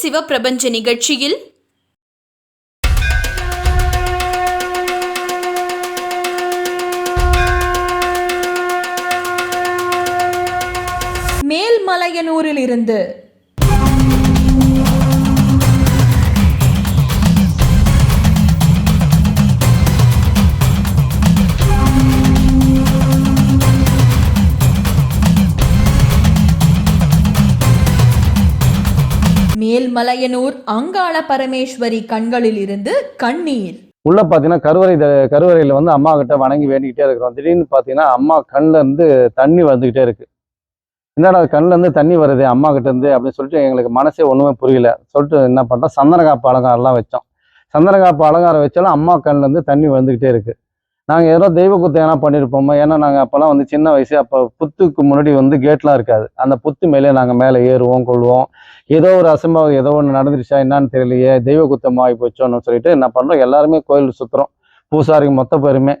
சிவப்பிரபஞ்ச நிகழ்ச்சியில் மேல்மலையனூரில் இருந்து மேல்மலையனூர் அங்காள பரமேஸ்வரி கண்களில் இருந்து கண்ணீர். உள்ள பார்த்தீங்கன்னா கருவறை த- கருவறையில வந்து அம்மா கிட்ட வணங்கி வேண்டிக்கிட்டே இருக்கிறோம். திடீர்னு பார்த்தீங்கன்னா அம்மா கண்ல இருந்து தண்ணி வந்துகிட்டே இருக்கு. என்னடா கண்ல இருந்து தண்ணி வருது அம்மா கிட்ட இருந்து அப்படின்னு சொல்லிட்டு எங்களுக்கு மனசே ஒண்ணுமே புரியல. சொல்லிட்டு என்ன பண்றோம்? சந்தனக்காப்பு அலங்காரம்லாம் வச்சோம். சந்தனகாப்பு அலங்காரம் வச்சாலும் அம்மா கண்ல இருந்து தண்ணி வந்துகிட்டே இருக்கு. நாங்கள் ஏதோ தெய்வ குத்து எதனா பண்ணியிருப்போமோ ஏன்னா நாங்கள் அப்போல்லாம் வந்து சின்ன வயசு அப்போ புத்துக்கு முன்னாடி வந்து கேட்லாம் இருக்காது. அந்த புத்து மேலே நாங்கள் மேலே ஏறுவோம் கொள்வோம். ஏதோ ஒரு அசம்பாவம் ஏதோ ஒன்று நடந்துருச்சா என்னன்னு தெரியலையே தெய்வ குத்தம் ஆகி போச்சோன்னு சொல்லிட்டு என்ன பண்ணுறோம் எல்லாருமே கோயில் சுற்றுறோம் பூசாரிக்கு மொத்த பேருமே.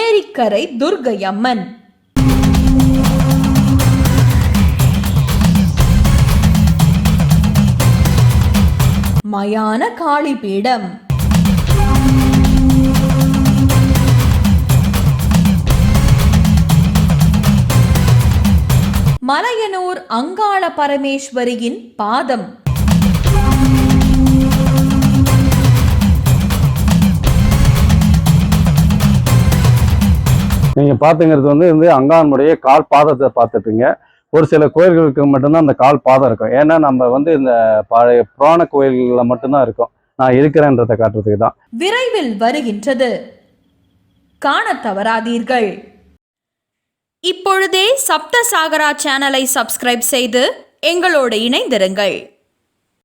ஏரிக்கரை துர்கை அம்மன் மயான காளி பீடம். மலையனூர் அங்காள பரமேஸ்வரியின் பாதம். நீங்க பாத்துங்கிறது வந்து வந்து அங்கானுடைய கால் பாதத்தை பார்த்துப்பீங்க ஒரு சில கோயில்களுக்கு மட்டும்தான் அந்த கால் பாதம் இருக்கும். ஏன்னா நம்ம வந்து இந்த பழைய புராண கோயில்களில் மட்டும்தான் இருக்கும். நான் இருக்கிறேன்றதை காட்டுறதுக்கு தான். விரைவில் வருகின்றது. காணத் தவறாதீர்கள். இப்பொழுதே சப்த சாகரா சேனலை சப்ஸ்கிரைப் செய்து எங்களோடு இணைந்திருங்கள்.